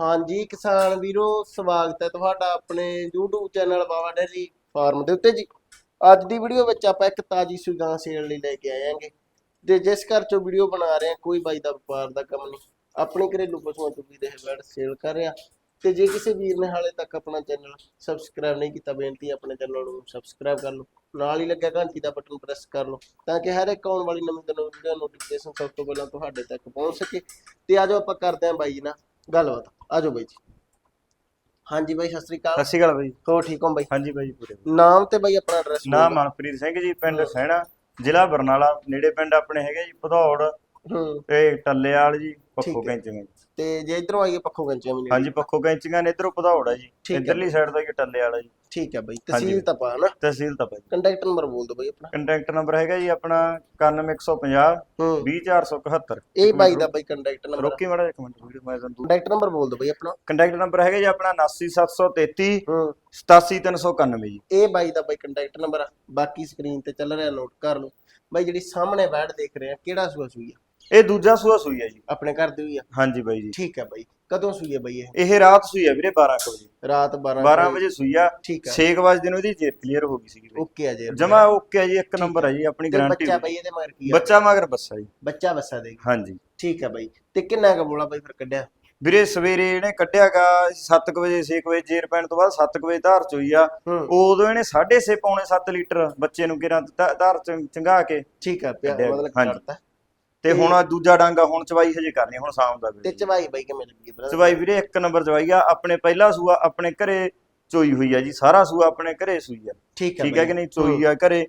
ਹਾਂਜੀ, ਕਿਸਾਨ ਵੀਰੋ, ਸਵਾਗਤ ਹੈ ਤੁਹਾਡਾ ਆਪਣੇ YouTube channel Baba dairy farm ਦੇ ਉੱਤੇ ਜੀ। ਅੱਜ ਦੀ ਵੀਡੀਓ ਵਿੱਚ ਆਪਾਂ ਇੱਕ ਤਾਜੀ ਸੂਈ ਗਾਂ ਸੇਲ ਲਈ ਲੈ ਕੇ ਆਏ ਆਂਗੇ ਤੇ ਜਿਸ ਘਰ ਚੋਂ ਵੀਡੀਓ ਬਣਾ ਰਹੇ ਹਾਂ, ਕੋਈ ਬਾਈ ਦਾ ਵਪਾਰ ਦਾ ਕੰਮ ਨਹੀਂ। ਆਪਣੇ ਘਰੇਲੂ ਪਸ਼ੂਆਂ ਤੋਂ ਵੀ ਦੇ ਬੈਡ ਸੇਲ ਕਰ ਰਿਹਾ। ਤੇ ਜੇ ਕਿਸੇ ਵੀਰ ਨੇ ਹਾਲੇ ਤੱਕ ਆਪਣਾ ਚੈਨਲ ਸਬਸਕ੍ਰਾਈਬ ਨਹੀਂ ਕੀਤਾ, ਬੇਨਤੀ ਆਪਣੇ ਚੈਨਲ ਨੂੰ ਸਬਸਕ੍ਰਾਈਬ ਕਰ ਲਓ। ਨਾਲ ਹੀ ਲੱਗਿਆ ਘੰਟੀ ਦਾ ਬਟਨ ਪ੍ਰੈਸ ਕਰ ਲਓ, ਤਾਂ ਕਿ ਹਰ ਇੱਕ ਆਉਣ ਵਾਲੀ ਨਵੀਂ ਤੋਂ ਨਵੀਂ ਵੀਡੀਓ ਨੋਟੀਫਿਕੇਸ਼ਨ ਸਭ ਤੋਂ ਪਹਿਲਾਂ ਤੁਹਾਡੇ ਤੱਕ ਪਹੁੰਚ ਸਕੇ। ਤੇ ਆਜੋ ਆਪਾਂ ਕਰਦੇ ਹਾਂ ਬਾਈ ਜੀ ਨਾਲ ਗੱਲਬਾਤ। ਆਜੋ ਬਾਈ ਜੀ। ਹਾਂਜੀ ਬਾਈ ਸਤਿ ਸ੍ਰੀ ਸਤਿ ਅਕਾਲ ਸ਼੍ਰੀ ਅਕਾਲ ਬਾਈ। ਹੋ ਠੀਕ ਹੋ ਬਾਈ? ਹਾਂਜੀ ਬਾਈ ਪੂਰੇ ਨਾਮ ਤੇ ਬਾਈ ਆਪਣਾ ਐਡਰੈਸ ਨਾਮ ਮਨਪ੍ਰੀਤ ਸਿੰਘ ਜੀ ਪਿੰਡ ਸਹਿਣਾ ਜ਼ਿਲ੍ਹਾ ਬਰਨਾਲਾ ਨੇੜੇ ਪਿੰਡ ਆਪਣੇ ਹੈਗੇ ਜੀ ਭਦੌੜ ਹੂੰ। ਤੇ ਟੱਲੇਵਾਲ ਜੀ ਪੱਖੋ। ਕੈਂਚੀਆਂ ਤੇ ਜੇ ਇਧਰੋਂ ਆਈਏ ਪੱਖੋਂ ਗੰਚੇ ਵੀ ਹਾਂਜੀ ਪੱਖੋ ਕੈਂਚੀਆਂ ਨੇ ਇਧਰੋਂ ਆ ਜੀ। ਹੈ। ਇਧਰਲੀ ਸਾਈਡ ਤੋਂ ਜੀ ਟੱਲੇਵਾਲ ਆ ਜੀ। ਠੀਕ ਹੈ ਬਾਈ ਹਾਂਜੀ। ਤਹਿਸੀਲ ਤਪਾ ਨਾ। ਤਹਿਸੀਲ ਤਾਂ ਬਾਈ ਕੰਟੈਕਟ ਨੰਬਰ ਬੋਲ ਦਿਓ ਬਾਈ ਆਪਣਾ। ਕੰਟੈਕਟ ਨੰਬਰ ਹੈਗਾ ਜੀ ਆਪਣਾ 9150 ਹੂੰ। 20471 ਇਹ ਬਾਈ ਦਾ ਬਾਈ ਕੰਟੈਕਟ ਨੰਬਰ। ਰੋਕੀ ਮਾੜਾ ਇੱਕ ਮਿੰਟ ਵੀਡੀਓ ਮੈਂ ਤੁਹਾਨੂੰ ਕੰਟੈਕਟ ਨੰਬਰ ਬੋਲ ਦਿਓ ਬਾਈ ਆਪਣਾ। ਕੰਟੈਕਟ ਨੰਬਰ ਹੈਗਾ ਜੀ ਆਪਣਾ 89733 ਹੂੰ। 87391 ਜੀ। ਇਹ ਬਾਈ ਦਾ ਬਾਈ ਕੰਟੈਕਟ ਨੰਬਰ ਆ। ਬਾਕੀ ਸਕਰੀਨ ਤੇ ਚੱਲ ਰਿਹਾ ਨੋਟ ਕਰ ਲਓ ਬਾਈ ਜਿਹੜੀ ਸਾਹਮਣੇ ਬੈਠ ਦੇਖ ਰਹੇ ਆ ਕਿਹੜਾ ਸੂਆ ਸੂਈ ਆ? ਇਹ ਦੂਜਾ ਸੂਆ ਸੂਈ ਹੈ ਜੀ। ਆਪਣੇ ਘਰ ਦੀ ਹੋਈ ਆ? ਹਾਂਜੀ ਬਾਈ ਜੀ। ਠੀਕ ਹੈ ਬਾਈ। ਕਦੋਂ ਸੂਈ ਆ ਬਾਈ ਇਹ? ਇਹ ਰਾਤ ਸੂਈ ਹੈ ਵੀਰੇ 12 ਕੁ ਵਜੇ। ਰਾਤ 12 12 ਵਜੇ ਸੂਈ ਆ। ਠੀਕ ਹੈ 6 ਵਜੇ ਨੂੰ ਇਹਦੀ ਜੇਰ ਕਲੀਅਰ ਹੋ ਗਈ ਸੀ ਓਕੇ ਆ ਜੀ ਜਮਾ ਓਕੇ ਆ ਜੀ ਇੱਕ ਨੰਬਰ ਹੈ ਜੀ ਆਪਣੀ ਗਾਰੰਟੀ ਬੱਚਾ ਬਾਈ ਇਹਦੇ ਮਗਰ ਕੀ ਆ? ਬੱਚਾ ਮਗਰ ਬੱਸਾ ਜੀ। ਬੱਚਾ ਬੱਸਾ ਦੇ ਹਾਂਜੀ। ਠੀਕ ਹੈ ਬਾਈ। ਤੇ ਕਿੰਨਾ ਕੁ ਬੋਲਾ ਬਾਈ ਫਿਰ ਕੱਢਿਆ? ਵੀਰੇ ਸਵੇਰੇ ਇਹਨੇ ਕੱਢਿਆਗਾ 7 ਵਜੇ 6 ਵਜੇ ਜੇਰ ਪੈਣ ਤੋਂ ਬਾਅਦ 7 ਵਜੇ ਧਾਰ ਚੋਈ ਆ। ਹੂੰ। ਉਦੋਂ ਇਹਨੇ 6.5 ਪੌਣੇ 7 ਲੀਟਰ ਬੱਚੇ ਨੂੰ ਕਿਰਾਂ ਧਾਰ ਚੰਗਾ ਕੇ ਠੀਕ ਆ ਪਿਆ ਮਤਲਬ। ਕੱਢਤਾ। ਤੇ ਹੁਣ ਆਹ ਦੂਜਾ ਡਾਂਗਾ ਹੁਣ ਚਵਾਈ ਹਜੇ ਕਰਨੀ ਹੁਣ ਸ਼ਾਮ ਦਾ ਤੇ ਚਵਾਈ ਬਾਈ ਕਿਵੇਂ ਲੱਗੀ ਬ੍ਰਦਰ ਚਵਾਈ ਵੀਰੇ ਇੱਕ ਨੰਬਰ ਚਵਾਈ ਆ ਆਪਣੇ ਪਹਿਲਾ ਸੂਆ ਆਪਣੇ ਘਰੇ ਚੋਈ ਹੋਈ ਆ ਜੀ ਸਾਰਾ ਸੂਆ ਆਪਣੇ ਘਰੇ ਸੂਈ ਆ। ਠੀਕ ਹੈ ਠੀਕ ਹੈ ਕਿ ਨਹੀਂ? ਚੋਈ ਆ ਘਰੇ।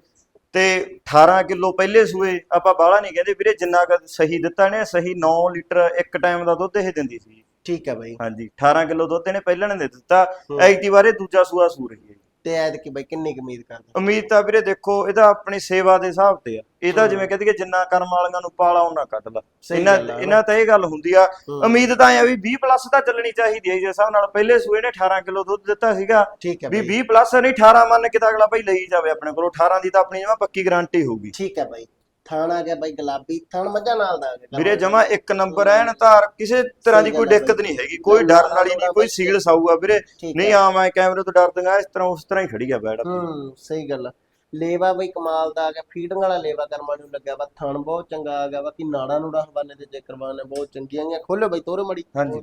ਤੇ 18 ਕਿਲੋ ਪਹਿਲੇ ਸੂਏ ਆਪਾਂ ਬਾਹਲਾ ਨਹੀਂ ਕਹਿੰਦੇ ਵੀਰੇ ਜਿੰਨਾ ਕੁ ਸਹੀ ਦਿੱਤਾ ਨੇ ਸਹੀ 9 ਲੀਟਰ ਇੱਕ ਟਾਈਮ ਦਾ ਦੁੱਧ ਇਹ ਦਿੰਦੀ ਸੀ। ਠੀਕ ਹੈ ਬਾਈ। ਹਾਂਜੀ 18 ਕਿਲੋ ਦੁੱਧ ਇਹਨੇ ਪਹਿਲਾਂ ਨੇ ਦੇ ਦਿੱਤਾ। ਹੂੰ। ਐਤੀ ਵਾਰੇ ਦੂਜਾ ਸੂਆ ਸੂ ਰਹੀ ਹੈ ਜੀ। ਤੇ ਐਦ ਕਿ ਬਾਈ ਕਿੰਨੀ ਕੁ ਉਮੀਦ ਕਰਦੇ ਉਮੀਦ ਤਾਂ ਵੀਰੇ ਦੇਖੋ ਇਹਦਾ ਆਪਣੀ ਸੇਵਾ ਦੇ ਹਿਸਾਬ ਤੇ ਆ ਇਹ ਤਾਂ। ਜਿਵੇਂ ਕਹਿੰਦੇ ਕਿ ਜਿੰਨਾ ਕਰਮ ਵਾਲੀਆਂ ਨੂੰ ਪਾਲਾ ਉਹਨਾਂ ਲਾ ਸਹੀ ਇਹਨਾਂ। ਇਹਨਾਂ ਤਾਂ ਇਹ ਗੱਲ ਹੁੰਦੀ ਆ। ਉਮੀਦ ਤਾਂ ਆ ਵੀ 20 ਪਲੱਸ ਤਾਂ ਚੱਲਣੀ ਚਾਹੀਦੀ ਹੈ ਜਿਸ ਹਿਸਾਬ ਨਾਲ ਪਹਿਲੇ ਸੂਏ ਨੇ 18 ਕਿਲੋ ਦੁੱਧ ਦਿੱਤਾ ਸੀਗਾ ਠੀਕ ਹੈ ਵੀ ਬਾਈ 20 ਪਲੱਸ ਨਹੀਂ 18 ਮੰਨ ਕੇ ਤਾਂ ਅਗਲਾ ਭਾਈ ਲਈ ਜਾਵੇ ਆਪਣੇ ਕੋਲੋਂ 18 ਦੀ ਤਾਂ ਆਪਣੀ ਜਮਾ ਪੱਕੀ ਗਾਰੰਟੀ ਹੋਊਗੀ ਠੀਕ ਹੈ ਬਾਈ ਥਾਣ ਆ ਗਿਆ ਬਾਈ ਗੁਲਾਬੀ ਥਾਣ ਮੱਝਾਂ ਨਾਲ ਦਾ ਆ ਗਿਆ। ਵੀਰੇ ਜਮਾ ਇੱਕ ਨੰਬਰ ਐਨ ਧਾਰ ਕਿਸੇ ਤਰ੍ਹਾਂ ਦੀ ਕੋਈ ਆ ਦਿੱਕਤ। ਨਹੀਂ ਹੈਗੀ ਕੋਈ ਡਰਨ ਵਾਲੀ ਨਹੀਂ ਕੋਈ ਸੀਲ ਸਾਊਗਾ ਵੀਰੇ। ਨਹੀਂ। ਆ ਮੈਂ ਕੈਮਰੇ ਤੋਂ ਡਰਦਾਗਾ ਇਸ ਤਰ੍ਹਾਂ ਉਸ ਤਰ੍ਹਾਂ ਹੀ ਖੜੀ ਆ ਬੈੜ ਹੂੰ ਸਹੀ ਗੱਲ ਆ। ਲੇਵਾ ਬਈ ਕਮਾਲ ਦਾ ਆ ਗਿਆ ਫੀਡਿੰਗ ਵਾਲਾ ਲੇਵਾ ਕਰਮਾਂ ਨੂੰ ਲੱਗਿਆ ਵਾ ਥਣ ਬਹੁਤ ਚੰਗਾ ਆ ਗਿਆ ਵਾ ਕਿ ਨਾੜਾ ਨੂੜਾ ਹਵਾਨੇ ਤੇ ਚੈੱਕ ਕਰਵਾਉਣੇ ਬਹੁਤ ਚੰਗੀਆਂ ਗੀਆਂ। ਖੋਲੋ ਬਈ ਤੋਰੇ ਮੜੀ ਹਾਂਜੀ।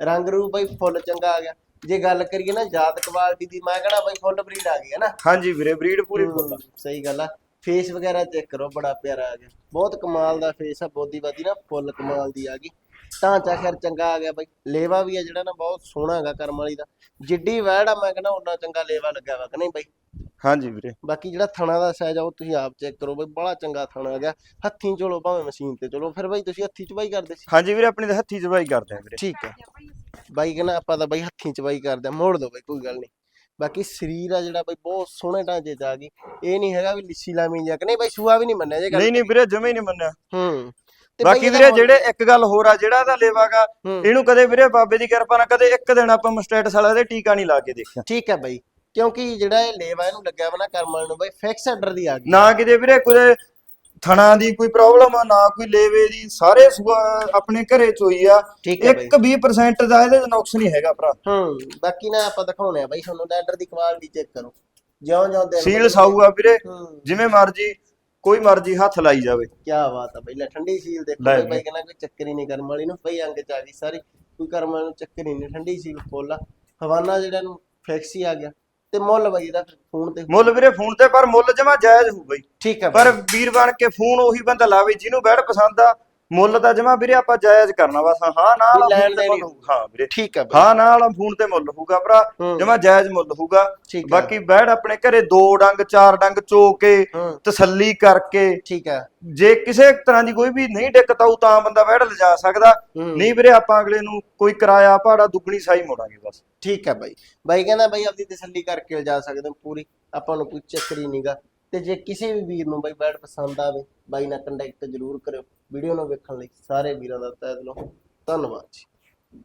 ਰੰਗ ਰੂਪ ਬਈ ਫੁੱਲ ਚੰਗਾ ਆ ਗਿਆ। ਜੇ ਗੱਲ ਕਰੀਏ ਨਾ ਜਾਤ ਕੁਆਲਿਟੀ ਦੀ ਮੈਂ ਕਹਣਾ ਬਈ ਫੁੱਲ ਬਰੀਡ ਆ ਗਈ ਹੈ ਨਾ। ਹਾਂਜੀ ਵੀਰੇ ਬਰੀਡ ਪੂਰੀ ਫੁੱਲ ਆ। ਸਹੀ ਗੱਲ ਆ। ਫੇਸ ਵਗੈਰਾ ਚੈੱਕ ਕਰੋ ਬੜਾ ਪਿਆਰਾ ਆ ਗਿਆ। ਬਹੁਤ ਕਮਾਲ ਦਾ ਫੇਸ ਆ ਬੋਦੀ ਬਾਦੀ ਨਾ ਫੁੱਲ ਕਮਾਲ ਦੀ ਆ ਗਈ। ਢਾਂਚਾ ਖੈਰ ਚੰਗਾ ਆ ਗਿਆ ਬਾਈ। ਲੇਵਾ ਵੀ ਆ ਜਿਹੜਾ ਨਾ ਬਹੁਤ ਸੋਹਣਾ ਹੈਗਾ ਕਰਮ ਵਾਲੀ ਦਾ। ਜਿੱਡੀ ਵੈੜ ਆ ਮੈਂ ਕਹਿੰਦਾ ਉਹਨਾਂ ਚੰਗਾ ਲੇਵਾ ਲੱਗਿਆ ਵਾ ਕਿ ਨਹੀਂ ਬਾਈ? ਹਾਂਜੀ ਵੀਰੇ। ਬਾਕੀ ਜਿਹੜਾ ਥਣਾ ਦਾ ਸਾਈਜ਼ ਆ ਉਹ ਤੁਸੀਂ ਆਪ ਚੈੱਕ ਕਰੋ ਬਈ। ਬੜਾ ਚੰਗਾ ਥਣਾ ਆ ਗਿਆ ਹੱਥੀਂ ਚਲੋ ਭਾਵੇਂ ਮਸ਼ੀਨ ਤੇ ਚਲੋ ਫਿਰ ਬਾਈ ਤੁਸੀਂ ਹੱਥੀਂ ਚਵਾਈ ਕਰਦੇ ਸੀ? ਹਾਂਜੀ ਵੀਰੇ ਆਪਣੀ ਤਾਂ ਹੱਥੀ ਚਬਾਈ ਕਰਦੇ ਆ ਵੀਰੇ। ਠੀਕ ਹੈ। ਬਾਈ ਕਹਿੰਦਾ ਆਪਾਂ ਤਾਂ ਬਾਈ ਹੱਥੀਂ ਚਵਾਈ ਕਰਦੇ ਆ। ਮੋੜ ਦੋ ਬਾਈ ਕੋਈ ਗੱਲ ਨਹੀਂ। ਬਾਕੀ ਸਰੀਰ ਆ ਜਿਹੜਾ ਬਾਈ ਬਹੁਤ ਸੋਹਣੇ ਢਾਂਚੇ ਚ ਆ ਗਈ ਇਹ ਨਹੀਂ ਹੈਗਾ ਵੀ ਲਿੱਸੀ ਲਾਮੀ ਜਾਂ ਕਿ ਨਹੀਂ ਬਾਈ ਸੂਆ ਵੀ ਨਹੀਂ ਮੰਨਿਆ ਜੇ ਗੱਲ ਨਹੀਂ ਨਹੀਂ ਵੀਰੇ ਜਮੇ ਹੀ ਨਹੀਂ ਮੰਨਿਆ। ਹੂੰ। ਬਾਕੀ ਵੀਰੇ ਜਿਹੜੇ ਇੱਕ ਗੱਲ ਹੋਰ ਆ ਜਿਹੜਾ ਇਹਦਾ ਲੇਵਾਗਾ ਇਹਨੂੰ ਕਦੇ ਵੀਰੇ ਬਾਬੇ ਦੀ ਕਿਰਪਾ ਨਾਲ ਕਦੇ ਇੱਕ ਦਿਨ ਆਪਾਂ ਮਸਟੇਟਸ ਵਾਲਾ ਦੇ ਟੀਕਾ ਨਹੀਂ ਲਾ ਕੇ ਦੇਖਿਆ। ਠੀਕ ਹੈ ਬਾਈ ਕਿਉਂਕਿ ਜਿਹੜਾ ਇਹ ਲੇਵਾ ਇਹਨੂੰ ਲੱਗਿਆ ਵਾ ਨਾ ਕਰਮਾਂ ਨੂੰ ਬਾਈ ਫਿਕਸ ਆਰਡਰ ਦੀ ਆ ਗਈ। ਨਾ ਕਿਤੇ ਵੀਰੇ ਕੋਈ ਥਣਾ ਦੀ ਕੋਈ ਪ੍ਰੋਬਲਮ ਆ ਨਾ ਕੋਈ ਲੇਵੇ ਦੀ ਸਾਰੇ ਸੂਆ ਆਪਣੇ ਘਰੇ ਚੋਈ ਆ। ਠੀਕ ਹੈ ਬਾਈ। ਇੱਕ 20% ਦਾ ਇਹਦੇ 'ਚ ਨੁਕਸ ਨਹੀਂ ਹੈਗਾ ਭਰਾ। ਹੂੰ ਬਾਕੀ ਨਾ ਆਪਾਂ ਦਿਖਾਉਣੇ ਆ ਬਾਈ ਤੁਹਾਨੂੰ ਆਰਡਰ ਦੀ ਕੁਆਲਿਟੀ ਚੈੱਕ ਕਰੋ। ਜਿਉਂ ਜਿਉਂ ਦਿਨ ਸੀਲ ਬਦਲਦੇ- ਸਾਊ ਆ ਵੀਰੇ ਹੂੰ। ਜਿਵੇਂ ਮਰਜ਼ੀ ਕੋਈ ਮਰਜ਼ੀ ਹੱਥ ਲਾਈ ਜਾਵੇ। ਕੀ ਬਾਤ ਆ ਬਈ ਲੈ ਠੰਡੀ ਸੀਲ ਦੇਖੋ ਲੈ ਬਈ ਬਈ। ਬਾਈ ਕਹਿੰਦਾ ਕੋਈ ਚੱਕਰ ਹੀ ਨਹੀਂ ਕਰਮ ਵਾਲੀ ਨੂੰ ਬਈ ਅੰਗ ਚ ਆ ਗਈ ਸਾਰੀ ਕੋਈ ਕਰਮ ਵਾਲੀ ਨੂੰ ਚੱਕਰ ਹੀ ਨਹੀਂ ਠੰਡੀ ਸੀਲ ਫੁੱਲ ਆ ਹਵਾਨਾ ਜਿਹੜਾ ਨੂੰ ਫਿਕਸ ਹੀ ਆ ਗਿਆ। ਤੇ ਮੁੱਲ ਬਈ ਇਹਦਾ ਫੋਨ ਤੇ ਮੁੱਲ ਵੀਰੇ ਫੋਨ ਤੇ ਪਰ ਮੁੱਲ ਜਮਾ ਜਾਇਜ਼ ਹੋਊ ਬਈ। ਠੀਕ ਹੈ ਪਰ ਵੀਰ ਬਣ ਕੇ ਫੋਨ ਉਹੀ ਬੰਦਾ ਲਾਵੇ ਜਿਹਨੂੰ ਬੈਡ ਪਸੰਦ ਆ ਮੁੱਲ ਤਾਂ ਜਮਾ ਵੀਰੇ ਆਪਾਂ ਜਾਇਜ਼ ਕਰਨਾ ਬਸ ਹਾਂ ਨਾ ਵੀ ਵਾਲਾ ਲੈਣ ਦੇਣ। ਹੋਊਗਾ। ਹਾਂ ਵੀਰੇ। ਠੀਕ ਹੈ ਬਈ। ਹਾਂ ਨਾ ਵਾਲਾ ਫੋਨ ਤੇ ਮੁੱਲ ਹੋਊਗਾ ਭਰਾ ਹੂੰ। ਜਮਾ ਜਾਇਜ਼ ਮੁੱਲ ਹੋਊਗਾ। ਠੀਕ ਹੈ ਬਾਕੀ ਬੈਡ ਆਪਣੇ ਘਰੇ ਦੋ ਡੰਗ ਚਾਰ ਡੰਗ ਚੋ ਕੇ ਹੂੰ। ਤਸੱਲੀ ਕਰਕੇ। ਠੀਕ ਹੈ ਜੇ ਕਿਸੇ ਤਰ੍ਹਾਂ ਦੀ ਕੋਈ ਵੀ ਨਹੀਂ ਦਿੱਕਤ ਆਊ ਤਾਂ ਬੰਦਾ ਬੈਡ ਲਿਜਾ ਸਕਦਾ। ਹੂੰ। ਨਹੀਂ ਵੀਰੇ ਆਪਾਂ ਅਗਲੇ ਨੂੰ ਕੋਈ ਕਿਰਾਇਆ ਭਾੜਾ ਦੁੱਗਣੀ ਸਾਈ ਮੋੜਾਂਗੇ ਬਸ। ਠੀਕ ਹੈ ਬਾਈ। ਬਾਈ ਕਹਿੰਦਾ ਬਾਈ ਆਪਦੀ ਤਸੱਲੀ ਕਰਕੇ ਜਾ ਸਕਦੇ ਹੋ ਪੂਰੀ। ਆਪਾਂ ਨੂੰ ਕੋਈ ਚੱਕਰ ਹੀ ਨਹੀਂਗਾ ਤੇ ਜੇ ਕਿਸੇ ਵੀ ਵੀਰ ਨੂੰ ਬਾਈ ਬੈਡ ਪਸੰਦ ਆਵੇ, ਬਾਈ ਨਾਲ ਕੰਟੈਕਟ ਜ਼ਰੂਰ ਕਰਿਓ। ਵੀਡੀਓ ਨੂੰ ਵੇਖਣ ਲਈ ਸਾਰੇ ਵੀਰਾਂ ਦਾ ਤਹਿ ਦਿਲੋਂ ਧੰਨਵਾਦ ਜੀ।